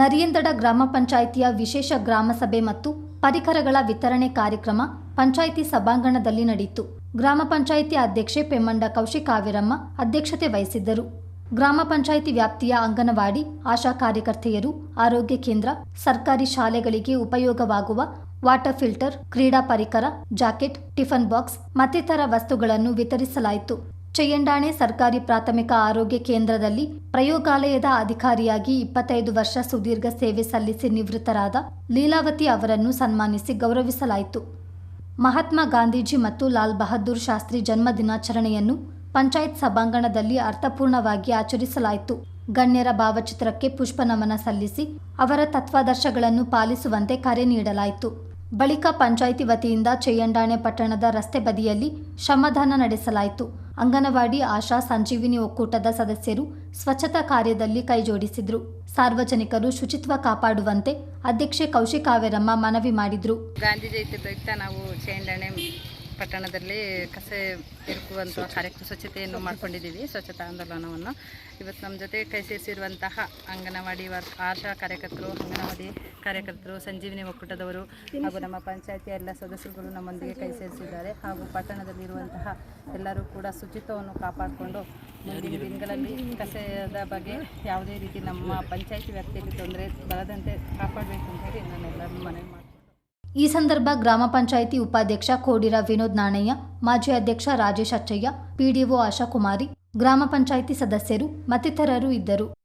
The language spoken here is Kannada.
ನರಿಯಂದಡ ಗ್ರಾಮ ಪಂಚಾಯಿತಿಯ ವಿಶೇಷ ಗ್ರಾಮ ಸಭೆ ಮತ್ತು ಪರಿಕರಗಳ ವಿತರಣೆ ಕಾರ್ಯಕ್ರಮ ಪಂಚಾಯಿತಿ ಸಭಾಂಗಣದಲ್ಲಿ ನಡೆಯಿತು. ಗ್ರಾಮ ಪಂಚಾಯಿತಿ ಅಧ್ಯಕ್ಷೆ ಪೆಮ್ಮಂಡ ಕೌಶಿ ಕಾವೇರಮ್ಮ ಅಧ್ಯಕ್ಷತೆ ವಹಿಸಿದ್ದರು. ಗ್ರಾಮ ಪಂಚಾಯಿತಿ ವ್ಯಾಪ್ತಿಯ ಅಂಗನವಾಡಿ, ಆಶಾ ಕಾರ್ಯಕರ್ತೆಯರು, ಆರೋಗ್ಯ ಕೇಂದ್ರ, ಸರ್ಕಾರಿ ಶಾಲೆಗಳಿಗೆ ಉಪಯೋಗವಾಗುವ ವಾಟರ್ ಫಿಲ್ಟರ್, ಕ್ರೀಡಾ ಪರಿಕರ, ಜಾಕೆಟ್, ಟಿಫನ್ ಬಾಕ್ಸ್ ಮತ್ತಿತರ ವಸ್ತುಗಳನ್ನು ವಿತರಿಸಲಾಯಿತು. ಚೆಯ್ಯಂಡಾಣೆ ಸರ್ಕಾರಿ ಪ್ರಾಥಮಿಕ ಆರೋಗ್ಯ ಕೇಂದ್ರದಲ್ಲಿ ಪ್ರಯೋಗಾಲಯದ ಅಧಿಕಾರಿಯಾಗಿ ಇಪ್ಪತ್ತೈದು ವರ್ಷ ಸುದೀರ್ಘ ಸೇವೆ ಸಲ್ಲಿಸಿ ನಿವೃತ್ತರಾದ ಲೀಲಾವತಿ ಅವರನ್ನು ಸನ್ಮಾನಿಸಿ ಗೌರವಿಸಲಾಯಿತು. ಮಹಾತ್ಮ ಗಾಂಧೀಜಿ ಮತ್ತು ಲಾಲ್ ಬಹದ್ದೂರ್ ಶಾಸ್ತ್ರಿ ಜನ್ಮ ದಿನಾಚರಣೆಯನ್ನು ಪಂಚಾಯತ್ ಸಭಾಂಗಣದಲ್ಲಿ ಅರ್ಥಪೂರ್ಣವಾಗಿ ಆಚರಿಸಲಾಯಿತು. ಗಣ್ಯರ ಭಾವಚಿತ್ರಕ್ಕೆ ಪುಷ್ಪ ನಮನ ಸಲ್ಲಿಸಿ ಅವರ ತತ್ವಾದರ್ಶಗಳನ್ನು ಪಾಲಿಸುವಂತೆ ಕರೆ ನೀಡಲಾಯಿತು. ಬಳಿಕ ಪಂಚಾಯಿತಿ ವತಿಯಿಂದ ಚೆಯ್ಯಂಡಾಣೆ ಪಟ್ಟಣದ ರಸ್ತೆ ಬದಿಯಲ್ಲಿ ಶ್ರಮದಾನ ನಡೆಸಲಾಯಿತು. ಅಂಗನವಾಡಿ ಆಶಾ ಸಂಜೀವಿನಿ ಒಕ್ಕೂಟದ ಸದಸ್ಯರು ಸ್ವಚ್ಛತಾ ಕಾರ್ಯದಲ್ಲಿ ಕೈಜೋಡಿಸಿದ್ರು. ಸಾರ್ವಜನಿಕರು ಶುಚಿತ್ವ ಕಾಪಾಡುವಂತೆ ಅಧ್ಯಕ್ಷೆ ಕೌಶಿಕ್ ಕಾವೇರಮ್ಮ ಮನವಿ ಮಾಡಿದ್ರು. ಗಾಂಧಿ ಜಯಂತಿ ಪ್ರಯುಕ್ತ ನಾವು ಪಟ್ಟಣದಲ್ಲಿ ಕಸ ಇರುವಂತಹ ಕಾರ್ಯಕ್ರಮ ಸ್ವಚ್ಛತೆಯನ್ನು ಮಾಡ್ಕೊಂಡಿದ್ದೀವಿ ಸ್ವಚ್ಛತಾ ಆಂದೋಲನವನ್ನು. ಇವತ್ತು ನಮ್ಮ ಜೊತೆ ಕೈ ಸೇರಿಸಿರುವಂತಹ ಅಂಗನವಾಡಿ ವರ್ಕ್ ಆಶಾ ಕಾರ್ಯಕರ್ತರು ಅಂಗನವಾಡಿ ಕಾರ್ಯಕರ್ತರು ಸಂಜೀವಿನಿ ಒಕ್ಕೂಟದವರು ಹಾಗೂ ನಮ್ಮ ಪಂಚಾಯತಿಯ ಎಲ್ಲ ಸದಸ್ಯರುಗಳು ನಮ್ಮೊಂದಿಗೆ ಕೈ ಸೇರಿಸಿದ್ದಾರೆ ಹಾಗೂ ಪಟ್ಟಣದಲ್ಲಿರುವಂತಹ ಎಲ್ಲರೂ ಕೂಡ ಶುಚಿತ್ವವನ್ನು ಕಾಪಾಡಿಕೊಂಡು ಮುಂದಿನ ದಿನಗಳಲ್ಲಿ ಕಸದ ಬಗ್ಗೆ ಯಾವುದೇ ರೀತಿ ನಮ್ಮ ಪಂಚಾಯಿತಿ ವ್ಯಾಪ್ತಿಯಲ್ಲಿ ತೊಂದರೆ ಬರದಂತೆ ಕಾಪಾಡಬೇಕು ಅಂತ ಹೇಳಿ ನಾನು ಎಲ್ಲರೂ ಮನವಿ ಮಾಡ್ತೀನಿ. ಈ ಸಂದರ್ಭ ಗ್ರಾಮ ಪಂಚಾಯಿತಿ ಉಪಾಧ್ಯಕ್ಷ ಕೋಡಿರ ವಿನೋದ್ ನಾಣಯ್ಯ, ಮಾಜಿ ಅಧ್ಯಕ್ಷ ರಾಜೇಶ್ ಅಚ್ಚಯ್ಯ, ಪಿಡಿಒ ಆಶಾಕುಮಾರಿ, ಗ್ರಾಮ ಪಂಚಾಯಿತಿ ಸದಸ್ಯರು ಮತ್ತಿತರರು ಇದ್ದರು.